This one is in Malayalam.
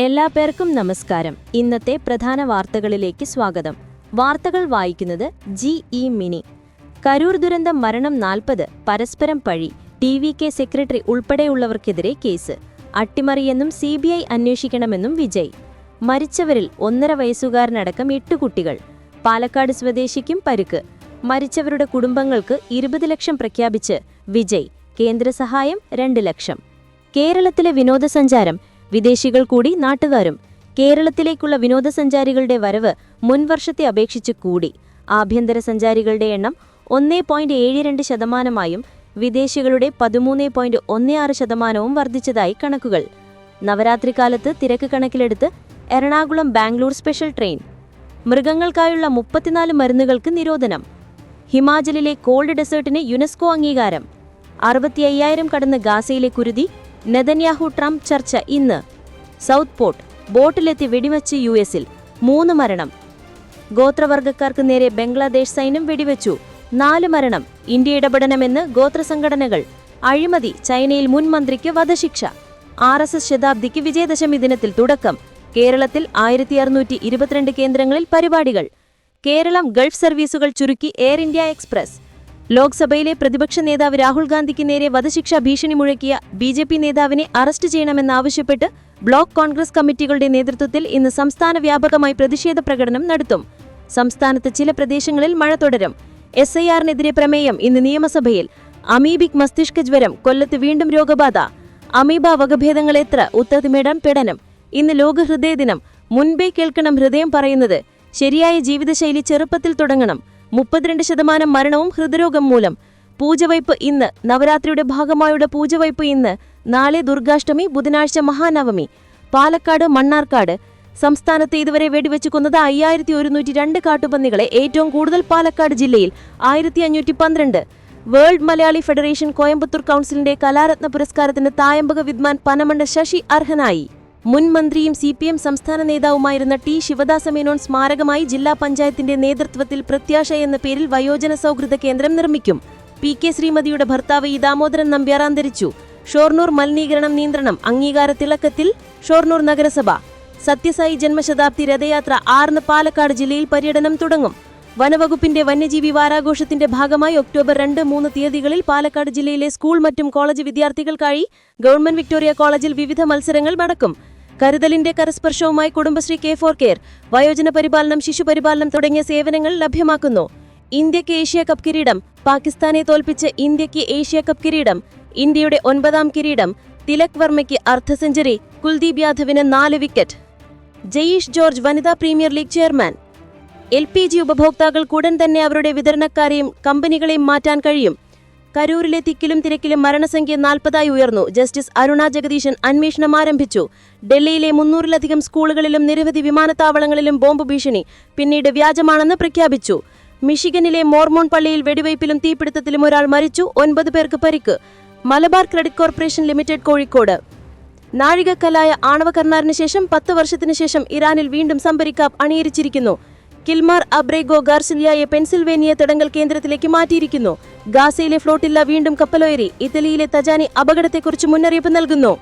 എല്ലാ പേർക്കും നമസ്കാരം. ഇന്നത്തെ പ്രധാന വാർത്തകളിലേക്ക് സ്വാഗതം. വാർത്തകൾ വായിക്കുന്നത് ജി ഇ മിനി. കരൂർ ദുരന്തം മരണം നാൽപ്പത് പരസ്പരം പഴി ടി വി കെ സെക്രട്ടറി ഉൾപ്പെടെയുള്ളവർക്കെതിരെ കേസ്. അട്ടിമറിയെന്നും സി ബി ഐ അന്വേഷിക്കണമെന്നും വിജയ്. മരിച്ചവരിൽ ഒന്നര വയസ്സുകാരനടക്കം എട്ട് കുട്ടികൾ. പാലക്കാട് സ്വദേശിക്കും പരുക്ക്. മരിച്ചവരുടെ കുടുംബങ്ങൾക്ക് ഇരുപത് ലക്ഷം പ്രഖ്യാപിച്ച് വിജയ്. കേന്ദ്രസഹായം രണ്ട് ലക്ഷം. കേരളത്തിലെ വിനോദസഞ്ചാരം വിദേശികൾ കൂടി നാട്ടുകാരും കേരളത്തിലേക്കുള്ള വിനോദസഞ്ചാരികളുടെ വരവ് മുൻവർഷത്തെ അപേക്ഷിച്ച് കൂടി. ആഭ്യന്തര സഞ്ചാരികളുടെ എണ്ണം ഒന്നേ പോയിന്റ് ഏഴ് രണ്ട് ശതമാനമായും വിദേശികളുടെ പതിമൂന്ന് പോയിന്റ് ഒന്ന് ആറ് ശതമാനവും വർദ്ധിച്ചതായി കണക്കുകൾ. നവരാത്രി കാലത്ത് തിരക്ക് കണക്കിലെടുത്ത് എറണാകുളം ബാംഗ്ലൂർ സ്പെഷ്യൽ ട്രെയിൻ. മൃഗങ്ങൾക്കായുള്ള മുപ്പത്തിനാല് മരുന്നുകൾക്ക് നിരോധനം. ഹിമാചലിലെ കോൾഡ് ഡെസേർട്ടിന് യുനെസ്കോ അംഗീകാരം. അറുപത്തി അയ്യായിരം കടന്ന് ഗാസയിലെ കുരുതി നെതന്യാഹു ട്രംപ് ചർച്ച ഇന്ന്. സൗത്ത് പോർട്ട് ബോട്ടിലെത്തി വെടിവെച്ച് യു എസിൽ മൂന്ന് മരണം. ഗോത്രവർഗക്കാർക്ക് നേരെ ബംഗ്ലാദേശ് സൈന്യം വെടിവെച്ചു. നാല് മരണം. ഇന്ത്യ ഇടപെടണമെന്ന് ഗോത്രസംഘടനകൾ. അഴിമതി ചൈനയിൽ മുൻ മന്ത്രിക്ക് വധശിക്ഷ. ആർ എസ് എസ് ശതാബ്ദിക്ക് വിജയദശമി ദിനത്തിൽ തുടക്കം. കേരളത്തിൽ ആയിരത്തി അറുന്നൂറ്റി ഇരുപത്തിരണ്ട് കേന്ദ്രങ്ങളിൽ പരിപാടികൾ. കേരളം ഗൾഫ് സർവീസുകൾ ചുരുക്കി എയർ ഇന്ത്യ എക്സ്പ്രസ്. ലോക്സഭയിലെ പ്രതിപക്ഷ നേതാവ് രാഹുൽ ഗാന്ധിക്ക് നേരെ വധശിക്ഷ ഭീഷണി മുഴക്കിയ ബി ജെ പി നേതാവിനെ അറസ്റ്റ് ചെയ്യണമെന്നാവശ്യപ്പെട്ട് ബ്ലോക്ക് കോൺഗ്രസ് കമ്മിറ്റികളുടെ നേതൃത്വത്തിൽ ഇന്ന് സംസ്ഥാന വ്യാപകമായി പ്രതിഷേധ പ്രകടനം നടത്തും. സംസ്ഥാനത്ത് ചില പ്രദേശങ്ങളിൽ മഴ തുടരും. എസ് ഐ ആറിനെതിരെ പ്രമേയം ഇന്ന് നിയമസഭയിൽ. അമീബിക് മസ്തിഷ്ക ജ്വരം കൊല്ലത്ത് വീണ്ടും രോഗബാധ. അമീബ വകഭേദങ്ങൾ എത്ര? ഉത്തതിമേടാൻ പെടനം ഇന്ന് ലോക ഹൃദയ ദിനം മുൻപേ കേൾക്കണം ഹൃദയം പറയുന്നത്. ശരിയായ ജീവിതശൈലി ചെറുപ്പത്തിൽ തുടങ്ങണം. മുപ്പത്തിരണ്ട് ശതമാനം മരണവും ഹൃദ്രോഗം മൂലം. പൂജവയ്പ് ഇന്ന് നവരാത്രിയുടെ ഭാഗമായുള്ള പൂജവയ്പ് ഇന്ന് നാളെ ദുർഗാഷ്ടമി ബുധനാഴ്ച മഹാനവമി. പാലക്കാട് മണ്ണാർക്കാട് സംസ്ഥാനത്ത് ഇതുവരെ വെടിവെച്ച് കൊന്നത് അയ്യായിരത്തി ഒരുന്നൂറ്റി രണ്ട് കാട്ടുപന്നികളെ ഏറ്റവും കൂടുതൽ പാലക്കാട് ജില്ലയിൽ ആയിരത്തി അഞ്ഞൂറ്റി പന്ത്രണ്ട്. വേൾഡ് മലയാളി ഫെഡറേഷൻ കോയമ്പത്തൂർ കൗൺസിലിന്റെ കലാരത്ന പുരസ്കാരത്തിന് തായമ്പക വിദ്വാൻ പനമണ്ട ശശി അർഹനായി. മുൻ മന്ത്രിയും സി പി എം സംസ്ഥാന നേതാവുമായിരുന്ന ടി ശിവദാസ മേനോൻ സ്മാരകമായി ജില്ലാ പഞ്ചായത്തിന്റെ നേതൃത്വത്തിൽ പ്രത്യാശ എന്ന പേരിൽ വയോജന സൗഹൃദ കേന്ദ്രം നിർമ്മിക്കും. പി കെ ശ്രീമതിയുടെ ഭർത്താവ് ഇ ദാമോദരൻ നമ്പ്യാർ അന്തരിച്ചു. ഷോർണൂർ മലിനീകരണം നിയന്ത്രണം അംഗീകാര തിളക്കത്തിൽ ഷോർണൂർ നഗരസഭ. സത്യസായി ജന്മശതാബ്ദി രഥയാത്ര ആറിന് പാലക്കാട് ജില്ലയിൽ പര്യടനം തുടങ്ങും. വനവകുപ്പിന്റെ വന്യജീവി വാരാഘോഷത്തിന്റെ ഭാഗമായി ഒക്ടോബർ രണ്ട് മൂന്ന് തീയതികളിൽ പാലക്കാട് ജില്ലയിലെ സ്കൂൾ മറ്റും കോളേജ് വിദ്യാർത്ഥികൾക്കായി ഗവൺമെന്റ് വിക്ടോറിയ കോളേജിൽ വിവിധ മത്സരങ്ങൾ നടക്കും. കരുതലിന്റെ കരസ്പർശവുമായി കുടുംബശ്രീ കെ ഫോർ കെയർ വയോജന പരിപാലനം ശിശുപരിപാലനം തുടങ്ങിയ സേവനങ്ങൾ ലഭ്യമാക്കുന്നു. ഇന്ത്യയ്ക്ക് ഏഷ്യ കപ്പ് കിരീടം പാകിസ്ഥാനെ തോൽപ്പിച്ച് ഇന്ത്യയ്ക്ക് ഏഷ്യ കപ്പ് കിരീടം ഇന്ത്യയുടെ ഒൻപതാം കിരീടം തിലക് വർമ്മയ്ക്ക് അർദ്ധ സെഞ്ചുറി കുൽദീപ് യാദവിന് നാല് വിക്കറ്റ്. ജയീഷ് ജോർജ് വനിതാ premier league chairman. L P G ഉപഭോക്താക്കൾക്ക് ഉടൻ തന്നെ അവരുടെ വിതരണക്കാരെയും കമ്പനികളെയും മാറ്റാൻ കഴിയും. കരൂരിലെ തിക്കിലും തിരക്കിലും മരണസംഖ്യ നാൽപ്പതായി ഉയർന്നു. ജസ്റ്റിസ് അരുണ ജഗദീശൻ അന്വേഷണം ആരംഭിച്ചു. ഡൽഹിയിലെ മുന്നൂറിലധികം സ്കൂളുകളിലും നിരവധി വിമാനത്താവളങ്ങളിലും ബോംബ് ഭീഷണി പിന്നീട് വ്യാജമാണെന്ന് പ്രഖ്യാപിച്ചു. മിഷിഗനിലെ മോർമോൺ പള്ളിയിൽ വെടിവയ്പിലും തീപിടുത്തത്തിലും ഒരാൾ മരിച്ചു. ഒൻപത് പേർക്ക് പരിക്ക്. Malabar credit corporation limited Kozhikode. നാഴികക്കല്ലായ ആണവ കർണാറിന് ശേഷം പത്ത് വർഷത്തിനു ശേഷം ഇറാനിൽ വീണ്ടും സംഭരിക്കാപ്പ് അണിയിരിച്ചിരിക്കുന്നു. കിൽമാർ അബ്രേഗോ ഗാർസിലിയയെ പെൻസിൽവേനിയ തടങ്കൽ കേന്ദ്രത്തിലേക്ക് മാറ്റിയിരിക്കുന്നു. ഗാസയിലെ ഫ്ലോട്ടില്ല വീണ്ടും കപ്പലോയറി ഇറ്റലിയിലെ തജാനി അപകടത്തെക്കുറിച്ച് മുന്നറിയിപ്പ് നൽകുന്നു.